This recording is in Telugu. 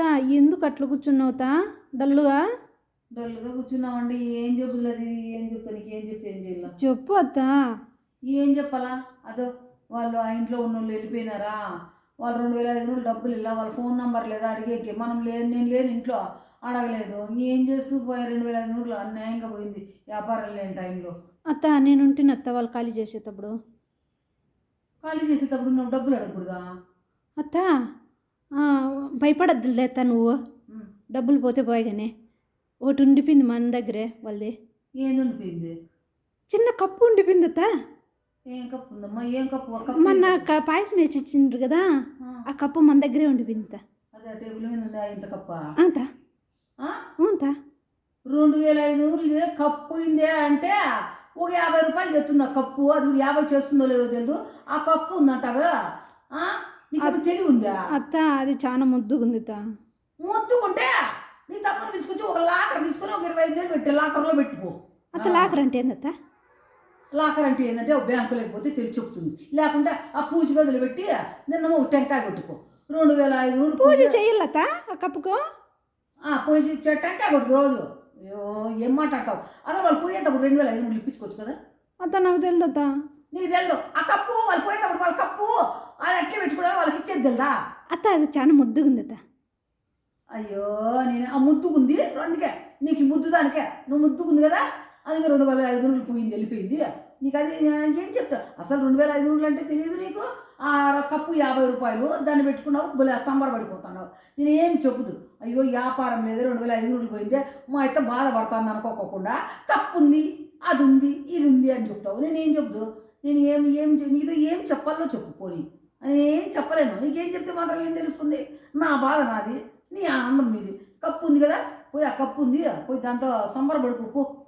అత్త ఎందుకు అట్లా కూర్చున్నావుతా డల్లుగా? డల్గా కూర్చున్నామండి. ఏం చెబుతుంది ఏం చెప్తా నీకు ఏం చెప్తే ఏం చేయాల చెప్పు అత్త. ఏం చెప్పాలా? అదో వాళ్ళు ఆ ఇంట్లో ఉన్న వాళ్ళు వెళ్ళిపోయినారా? వాళ్ళు రెండు వేల ఐదు వందలు డబ్బులు ఇలా వాళ్ళ ఫోన్ నెంబర్ లేదా అడిగేకి. మనం లేని నేను లేని ఇంట్లో అడగలేదు. ఏం చేస్తూ పోయా రెండు వేల ఐదు వందలు అన్యాయంగా పోయింది వ్యాపారం లేని టైంలో? అత్త నేను ఉంటున్న అత్త వాళ్ళు ఖాళీ చేసేటప్పుడు. ఖాళీ చేసేటప్పుడు నువ్వు డబ్బులు అడగకూడదా? అత్త ఆ, భయపడద్దులే అత్త నువ్వు. డబ్బులు పోతే పోయగానే. ఒకటి ఉండిపోయింది మన దగ్గరే వాళ్ళది. ఏంది ఉండిపోయింది? చిన్న కప్పు ఉండిపోయింది అత్త. ఏం కప్పు ఉందమ్మా? ఏం కప్పు? క- పాయసం వేసి ఇచ్చిండ్రు కదా ఆ, కప్పు మన దగ్గరే ఉండిపోయింది అదే టేబుల్ మీద ఉందా? ఇంత కప్ప? అంత? అంత రెండు వేల ఐదు నూరులు కప్పు అయిందే అంటే ఒక యాభై రూపాయలు చెప్తుంది ఆ కప్పు. అది యాభై చేస్తుందో లేదో తెలియదు ఆ కప్పు ఉందంటావా? తెలివి ఉందా? అత్త అది చాలా ముద్దుగా ఉంది అత్త మొత్తుకుంటే నీ తమ్ముని పిలుచుకొచ్చి ఒక లాకర్ తీసుకొని ఒక ఇరవై ఐదు వేలు పెట్టి లాకర్లో పెట్టుకో. అత్త లాకర్ అంటే ఏంది అత్త లాకర్ అంటే ఏంటంటే బ్యాంకు లేకపోతే తెలిసి చెప్తుంది. లేకుంటే ఆ పూజ గదులు పెట్టి నిన్న ఒక టెంకాయ కొట్టుకో. రెండు వేల ఐదు నూరు పూజ ఆ కప్పుకు? ఆ, పూజ ఇచ్చే టెంకాయ కొట్టుకు రోజు. అయ్యో ఏం మాట్లాడతావు? అదే వాళ్ళు పోయేటప్పుడు రెండు వేల ఐదు నూరు ఇప్పించుకోవచ్చు కదా. అత్త నాకు తెలియదు అత్త నీకు తెలియదు ఆ కప్పు వాళ్ళు పోయేటప్పుడు వాళ్ళ కప్పు అది అట్లే పెట్టుకునే వాళ్ళకి ఇచ్చేది తెలుదా? అత్త అది చాలా ముద్దుగా ఉంది అత్త. అయ్యో నేను ఆ ముద్దుకుంది అందుకే. నీకు ముద్దు దానికే. నువ్వు ముద్దుకుంది కదా? అందుకే రెండు వేల ఐదు వందలు పోయింది వెళ్ళిపోయింది. నీకు అది ఏం చెప్తా అసలు రెండు వేల ఐదు వందలు అంటే తెలియదు నీకు? ఆ కప్పు యాభై రూపాయలు దాన్ని పెట్టుకున్నావు బుల సంబరపడిపోతున్నావు నేను ఏం చెప్పుదు. అయ్యో వ్యాపారం లేదు రెండు వేల ఐదు వందలు పోయిందే. మా అయితే బాధపడుతుంది అనుకోకుండా కప్పు ఉంది అది ఉంది ఇది ఉంది అని చెప్తావు. నేను చెప్దు? నేను ఏం ఏం చె- నీతో ఏం చెప్పాలో చెప్పుకొని అని ఏం చెప్పలేను. నీకేం చెప్తే మాత్రం ఏం తెలుస్తుంది? నా బాధ నాది. నీ ఆనందం నీది. కప్పు ఉంది కదా? పోయి ఆ కప్పు ఉంది. పోయి దాంతో సంబరపడుకో పో.